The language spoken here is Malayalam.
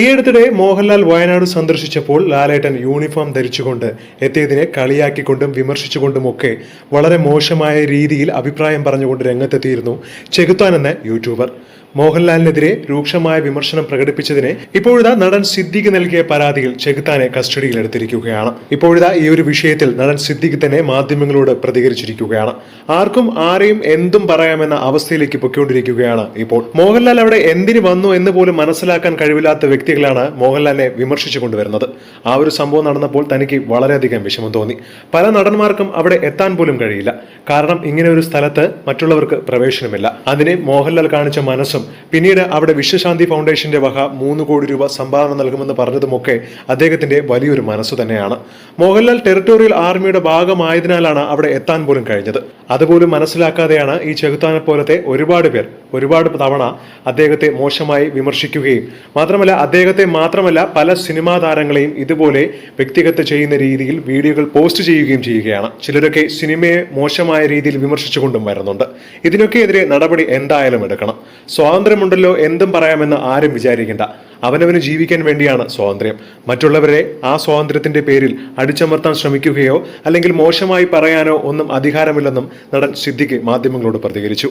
ഈ അടുത്തിടെ മോഹൻലാൽ വയനാട് സന്ദർശിച്ചപ്പോൾ ലാലേട്ടൻ യൂണിഫോം ധരിച്ചുകൊണ്ട് എത്തിയതിനെ കളിയാക്കിക്കൊണ്ടും വിമർശിച്ചുകൊണ്ടുമൊക്കെ വളരെ മോശമായ രീതിയിൽ അഭിപ്രായം പറഞ്ഞുകൊണ്ട് രംഗത്തെത്തിയിരുന്നു ചെകുത്താനെന്ന യൂട്യൂബർ. മോഹൻലാലിനെതിരെ രൂക്ഷമായ വിമർശനം പ്രകടിപ്പിച്ചതിനെ ഇപ്പോഴിതാ നടൻ സിദ്ദിഖ് നൽകിയ പരാതിയിൽ ചെകുത്താനെ കസ്റ്റഡിയിൽ എടുത്തിരിക്കുകയാണ് ഇപ്പോഴിതാ ഈ ഒരു വിഷയത്തിൽ നടൻ സിദ്ദിഖ് തന്നെ മാധ്യമങ്ങളോട് പ്രതികരിച്ചിരിക്കുകയാണ്. ആർക്കും ആരെയും എന്തും പറയാമെന്ന അവസ്ഥയിലേക്ക് പൊയ്ക്കൊണ്ടിരിക്കുകയാണ് ഇപ്പോൾ. മോഹൻലാൽ അവിടെ എന്തിനു വന്നു എന്ന് പോലും മനസ്സിലാക്കാൻ കഴിവില്ലാത്ത വ്യക്തികളാണ് മോഹൻലാലിനെ വിമർശിച്ചു കൊണ്ടുവരുന്നത്. ആ ഒരു സംഭവം നടന്നപ്പോൾ തനിക്ക് വളരെയധികം വിഷമം തോന്നി. പല നടന്മാർക്കും അവിടെ എത്താൻ പോലും കഴിയില്ല. കാരണം ഇങ്ങനെ ഒരു സ്ഥലത്ത് മറ്റുള്ളവർക്ക് പ്രവേശനമില്ല. അതിനെ മോഹൻലാൽ കാണിച്ച മനസ്സും പിന്നീട് അവിടെ വിശ്വശാന്തി ഫൗണ്ടേഷന്റെ വക മൂന്ന് കോടി രൂപ സംഭാവന നൽകുമെന്ന് പറഞ്ഞതുമൊക്കെ അദ്ദേഹത്തിന്റെ വലിയൊരു മനസ്സ് തന്നെയാണ്. മോഹൻലാൽ ടെറിട്ടോറിയൽ ആർമിയുടെ ഭാഗമായതിനാലാണ് അവിടെ എത്താൻ പോലും കഴിഞ്ഞത്. അതുപോലും മനസ്സിലാക്കാതെയാണ് ഈ ചെകുത്താനെ പോലത്തെ ഒരുപാട് പേർ ഒരുപാട് തവണ അദ്ദേഹത്തെ മോശമായി വിമർശിക്കുകയും മാത്രമല്ല അദ്ദേഹത്തെ മാത്രമല്ല പല സിനിമാ താരങ്ങളെയും ഇതുപോലെ വ്യക്തിഗത ചെയ്യുന്ന രീതിയിൽ വീഡിയോകൾ പോസ്റ്റ് ചെയ്യുകയും ചെയ്യുകയാണ്. ചിലരൊക്കെ സിനിമയെ മോശമായ രീതിയിൽ വിമർശിച്ചുകൊണ്ടും വരുന്നുണ്ട്. ഇതിനൊക്കെ എതിരെ നടപടി എന്തായാലും എടുക്കണം. സ്വാതന്ത്ര്യമുണ്ടല്ലോ എന്തും പറയാമെന്ന് ആരും വിചാരിക്കേണ്ട. അവനവന് ജീവിക്കാൻ വേണ്ടിയാണ് സ്വാതന്ത്ര്യം. മറ്റുള്ളവരെ ആ സ്വാതന്ത്ര്യത്തിന്റെ പേരിൽ അടിച്ചമർത്താൻ ശ്രമിക്കുകയോ അല്ലെങ്കിൽ മോശമായി പറയാനോ ഒന്നും അധികാരമില്ലെന്നും നടൻ സിദ്ദിഖ് മാധ്യമങ്ങളോട് പ്രതികരിച്ചു.